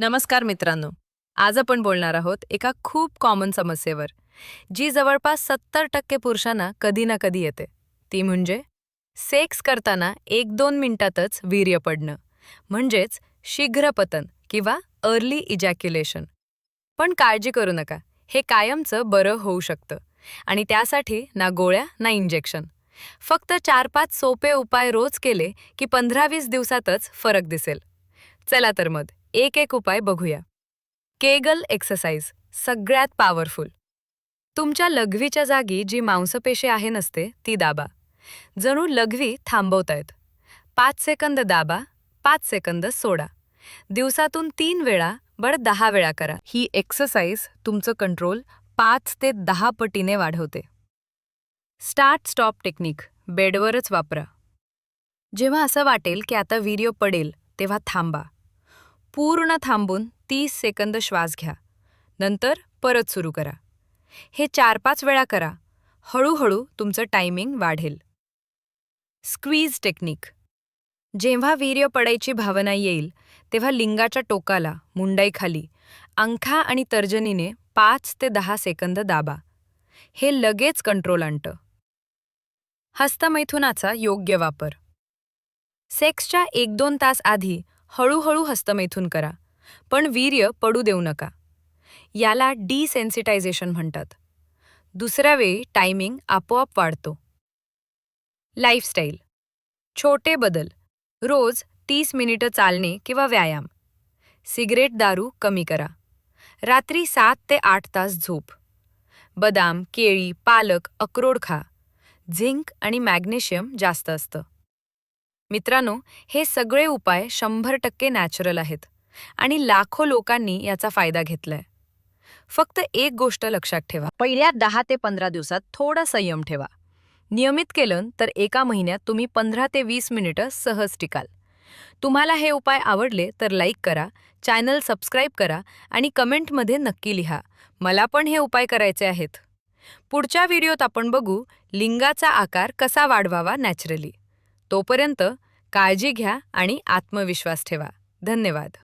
नमस्कार मित्रांनो. आज आपण बोलणार आहोत एका खूप कॉमन समस्येवर जी जवळपास सत्तर टक्के पुरुषांना कधी ना कधी येते. ती म्हणजे सेक्स करताना एक दोन मिनिटातच वीर्य पडणं. म्हणजेच शीघ्र पतन किंवा अर्ली इजॅक्युलेशन पण काळजी करू नका हे कायमचं बरं होऊ शकतं. आणि त्यासाठी ना गोळ्या ना इंजेक्शन फक्त चार पाच सोपे उपाय रोज केले की पंधरा वीस दिवसातच फरक दिसेल. चला तर मग. एक एक उपाय बघूया. केगल एक्सरसाइज सगळ्यात पॉवरफुल तुमच्या लघवीच्या जागी जी मांसपेशी आहे नसते ती दाबा. जणू लघवी थांबवतायत. पाच सेकंद दाबा पाच सेकंद सोडा. दिवसातून तीन वेळा बड दहा वेळा करा. ही एक्सरसाइज तुमचं कंट्रोल पाच ते दहा पटीने वाढवते. स्टार्ट स्टॉप टेक्निक बेडवरच वापरा. जेव्हा असं वाटेल की आता व्हिडिओ पडेल तेव्हा थांबा. पूर्ण थांबून तीस सेकंद श्वास घ्या. नंतर परत सुरू करा. हे चार पाच वेळा करा. हळूहळू तुमचं टायमिंग वाढेल. Squeeze technique. जेव्हा वीर्य पडायची भावना येईल तेव्हा लिंगाच्या टोकाला मुंडाईखाली अंगठा आणि तर्जनीने पाच ते दहा सेकंद दाबा. हे लगेच कंट्रोल आणतं. हस्तमैथुनाचा योग्य वापर. सेक्सच्या एक दोन तास आधी हळूहळू हस्तमैथून करा पण वीर्य पडू देऊ नका. याला डिसेन्सिटायझेशन म्हणतात. दुसऱ्या वेळी टायमिंग आपोआप वाढतो. लाईफस्टाईल छोटे बदल. रोज तीस मिनिटं चालणे किंवा व्यायाम. सिगरेट दारू कमी करा. रात्री सात ते आठ तास झोप. बदाम केळी पालक अक्रोड खा. झिंक आणि मॅग्नेशियम जास्त असतं. मित्रांनो हे सगळे उपाय शंभर टक्के नॅचरल आहेत आणि लाखो लोकांनी याचा फायदा घेतलाय. फक्त एक गोष्ट लक्षात ठेवा. पहिल्या दहा ते पंधरा दिवसात थोडा संयम ठेवा. नियमित केलं तर एका महिन्यात तुम्ही पंधरा ते वीस मिनिटं सहज टिकाल. तुम्हाला हे उपाय आवडले तर लाईक करा चॅनल सबस्क्राईब करा आणि कमेंटमध्ये नक्की लिहा मला पण हे उपाय करायचे आहेत. पुढच्या व्हिडिओत आपण बघू लिंगाचा आकार कसा वाढवावा नॅचरली तोपर्यंत काळजी घ्या आणि आत्मविश्वास ठेवा. धन्यवाद.